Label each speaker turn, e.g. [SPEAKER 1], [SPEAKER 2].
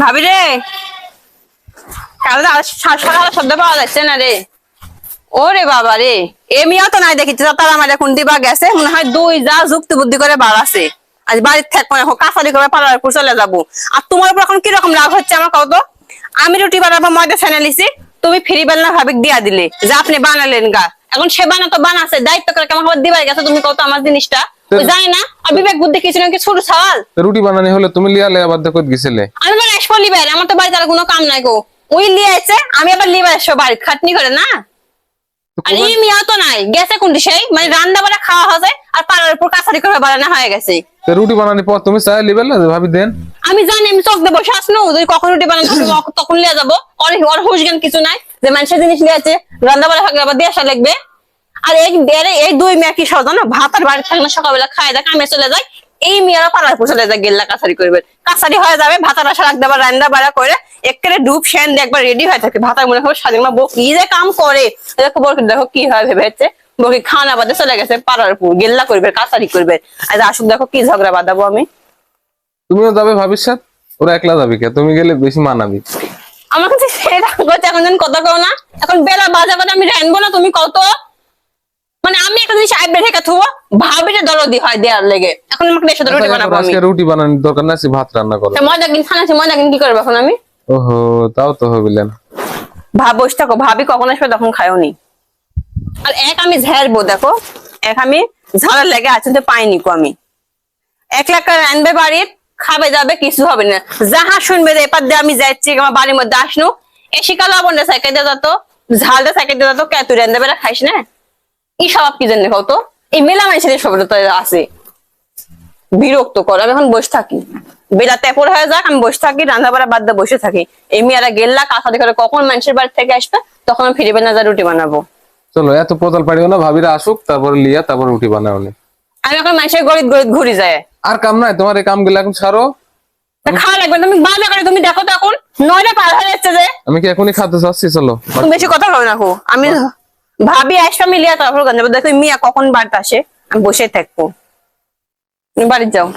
[SPEAKER 1] ভাবি রে। কাল সকালে শব্দ পাওয়া যাচ্ছে না রে। ওরে বাবা রে। এ মিয়া তো নাই দেখিচ্ছে তার আমার এখন দিবা গেছে, মনে হয় দুই যা যুক্তি বুদ্ধি করে বাড়াছে আজ বাড়ির থাকব না কাছারি করে পাড়ার চলে যাব। আর তোমার উপর এখন কীরকম রাগ হচ্ছে আমার কত আমি রুটি বানাবো, ময়দা ফেনে লিছি তুমি ফ্রি বেলনা ভাবিক দিয়া দিলে। যে আপনি বানালেন গা। এখন সে বানা তো বানাছে, দায়িত্ব করে কেমন খবর দিবার গেছে, তুমি কত আমার জিনিসটা। জানি না আর বিবেক বুদ্ধি কিছু না কিছু ছোট
[SPEAKER 2] রুটি বানানি হলে তুমি গেছিলে
[SPEAKER 1] আমি আসব লিবার আমার তো বাড়িতে আর কোনো কাম নাই গো। ওই লিয়ে আছে আমি আবার আসব বাড়ি খাটনি করে না? আর এই মিয়া তো নাই গেছে কোনটি সেই? মানে রান্না বাড়া খাওয়া হবে আর পাড়ার উপর কাছারি করে বানানো হয়ে গেছে।
[SPEAKER 2] তো রুটি বানানি পর তুমি চাই লিবে না ভাবি দেন।
[SPEAKER 1] আমি জানি আমি চোখ দিয়ে বসে আসনো যদি কখন রুটি বানানো তখন- লিয়ে যাব। ওর ওর হুশ জ্ঞান কিছু নাই যে মানুষের জিনিস লিয়ে আছে রান্না বাড়া থাকলে আবার দিয়ে আসা লাগবে। আর এই এরে- এই দুই মেয়ে কি সহ জানো? ভাত আর বাড়ি থাকলে সকালবেলা খায় দেয় কামে চলে যায়। এই মেয়েরা পাড়ার চলে যায় গেল্লা কাছারি করবে। কাছারি হয়ে যাবে ভাতার আশা রাখতে আবার রান্না বাড়া করে একেবারে ডুব সেন দিয়ে একবার রেডি হয়ে থাকে। ভাতার মনে হয় স্বাধীন বউ কি যে কাম করে। দেখো বউকে দেখো কি হয় ভেবেছে বউকে খাওয়ানা বাদে চলে গেছে পাড়ার উপর গেল্লা করবে কাছারি করবে। আর আসুক দেখো কি ঝগড়া বাঁধাবো আমি।
[SPEAKER 2] তুমিও যাবে ভাবির সাথে ওরা একলা যাবে কে? তুমি গেলে বেশি মানাবি।
[SPEAKER 1] আমার কাছে সেটা এখন কথা কও না। এখন বেলা বাজা বাজা আমি রানবো না তুমি কত আমি একটা জিনিস আইবে রেখে থুবো হয় দেয়ার লেগে। এখন আমাকে দেশে রুটি বানাবো
[SPEAKER 2] আজকে রুটি বানানোর দরকার না ভাত রান্না করো।
[SPEAKER 1] ময়দা কিন খানাছি ময়দা কিন কি করব এখন আমি?
[SPEAKER 2] ওহো তাও তো হবিলেন।
[SPEAKER 1] ভাব বসে থাকো। ভাবি কখন আসবে তখন আর এক আমি ঝেড়বো দেখো। এক আমি ঝাড়ার লেগে আছে তো পাইনি কো আমি। এক লাখ টাকা আনবে বাড়ির খাবে যাবে কিছু হবে না। যাহা শুনবে এপার দিয়ে আমি যাচ্ছি আমার বাড়ির মধ্যে আসনু। এসি কালো আবনটা সাইকেল দিয়ে যেত। ঝালটা সাইকেল দিয়ে যেত কে তুই রান্না বেড়া খাইস না? এই স্বভাব কি জানি কত এই মেলা মানুষের সব তো আছে। বিরক্ত কর আমি এখন বসে থাকি। বেলা তেপর হয়ে যাক আমি বসে থাকি বাদ দিয়ে বসে থাকি। এই মেয়েরা গেল্লা কাঁথা দেখে কখন মানুষের বাড়ি থেকে আসবে তখন আমি ফিরে বেলা যা রুটি বানাবো।
[SPEAKER 2] চলো এত পোতাল পারিও না ভাবিরা আসুক তারপর লিয়া তারপর রুটি বানাও
[SPEAKER 1] আমি এখন মানুষের গরিব গরিব ঘুরি যায়।
[SPEAKER 2] আর কাম নাই তোমার এই কামগুলো এখন ছাড়ো
[SPEAKER 1] খাওয়া লাগবে তুমি করে তুমি দেখো তো এখন। নয়টা পার হয়ে যাচ্ছে যে।
[SPEAKER 2] আমি কি এখনই খাতে চাচ্ছি চলো।
[SPEAKER 1] তুমি বেশি কথা হবে না আমি ভাবি আসবে মিলিয়া তারপর গান যাব। দেখো, মিয়া কখন বাড়িতে আসে? আমি বসে থাকব। তুমি বাড়ি যাও।